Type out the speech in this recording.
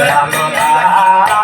Ram Ram.